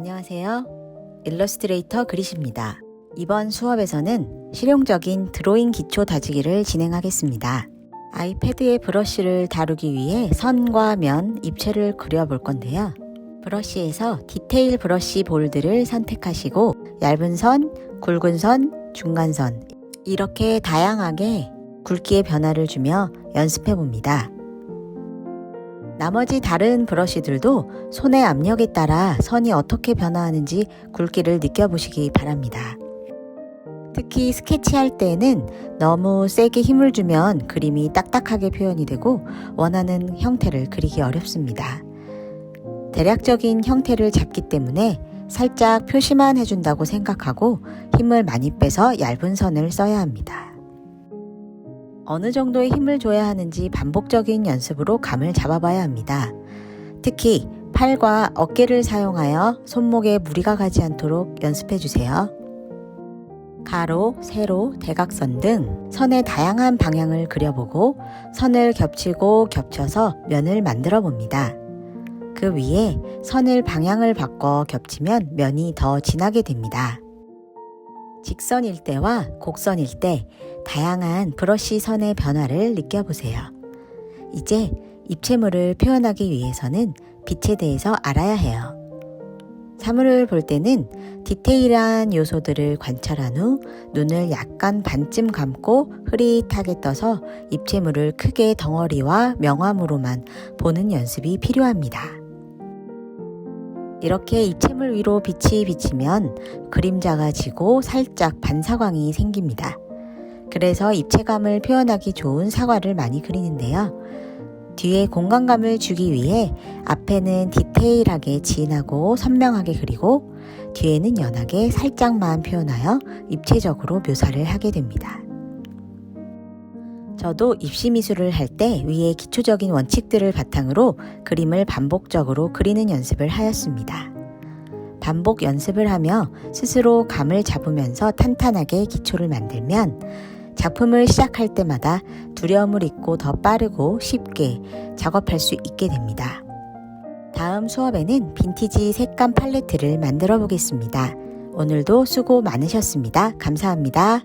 안녕하세요. 일러스트레이터 그릿입니다. 이번 수업에서는 실용적인 드로잉 기초 다지기를 진행하겠습니다. 아이패드의 브러쉬를 다루기 위해 선과 면, 입체를 그려볼 건데요. 브러쉬에서 디테일 브러쉬 볼드를 선택하시고 얇은 선, 굵은 선, 중간 선 이렇게 다양하게 굵기의 변화를 주며 연습해 봅니다. 나머지 다른 브러쉬들도 손의 압력에 따라 선이 어떻게 변화하는지 굵기를 느껴보시기 바랍니다. 특히 스케치할 때는 너무 세게 힘을 주면 그림이 딱딱하게 표현이 되고 원하는 형태를 그리기 어렵습니다. 대략적인 형태를 잡기 때문에 살짝 표시만 해준다고 생각하고 힘을 많이 빼서 얇은 선을 써야 합니다. 어느 정도의 힘을 줘야 하는지 반복적인 연습으로 감을 잡아봐야 합니다. 특히 팔과 어깨를 사용하여 손목에 무리가 가지 않도록 연습해 주세요. 가로, 세로, 대각선 등 선의 다양한 방향을 그려보고 선을 겹치고 겹쳐서 면을 만들어 봅니다. 그 위에 선을 방향을 바꿔 겹치면 면이 더 진하게 됩니다. 직선일 때와 곡선일 때 다양한 브러쉬 선의 변화를 느껴보세요. 이제 입체물을 표현하기 위해서는 빛에 대해서 알아야 해요. 사물을 볼 때는 디테일한 요소들을 관찰한 후 눈을 약간 반쯤 감고 흐릿하게 떠서 입체물을 크게 덩어리와 명암으로만 보는 연습이 필요합니다. 이렇게 입체물 위로 빛이 비치면 그림자가 지고 살짝 반사광이 생깁니다. 그래서 입체감을 표현하기 좋은 사과를 많이 그리는데요. 뒤에 공간감을 주기 위해 앞에는 디테일하게 진하고 선명하게 그리고 뒤에는 연하게 살짝만 표현하여 입체적으로 묘사를 하게 됩니다. 저도 입시 미술을 할 때 위에 기초적인 원칙들을 바탕으로 그림을 반복적으로 그리는 연습을 하였습니다. 반복 연습을 하며 스스로 감을 잡으면서 탄탄하게 기초를 만들면 작품을 시작할 때마다 두려움을 잊고 더 빠르고 쉽게 작업할 수 있게 됩니다. 다음 수업에는 빈티지 색감 팔레트를 만들어 보겠습니다. 오늘도 수고 많으셨습니다. 감사합니다.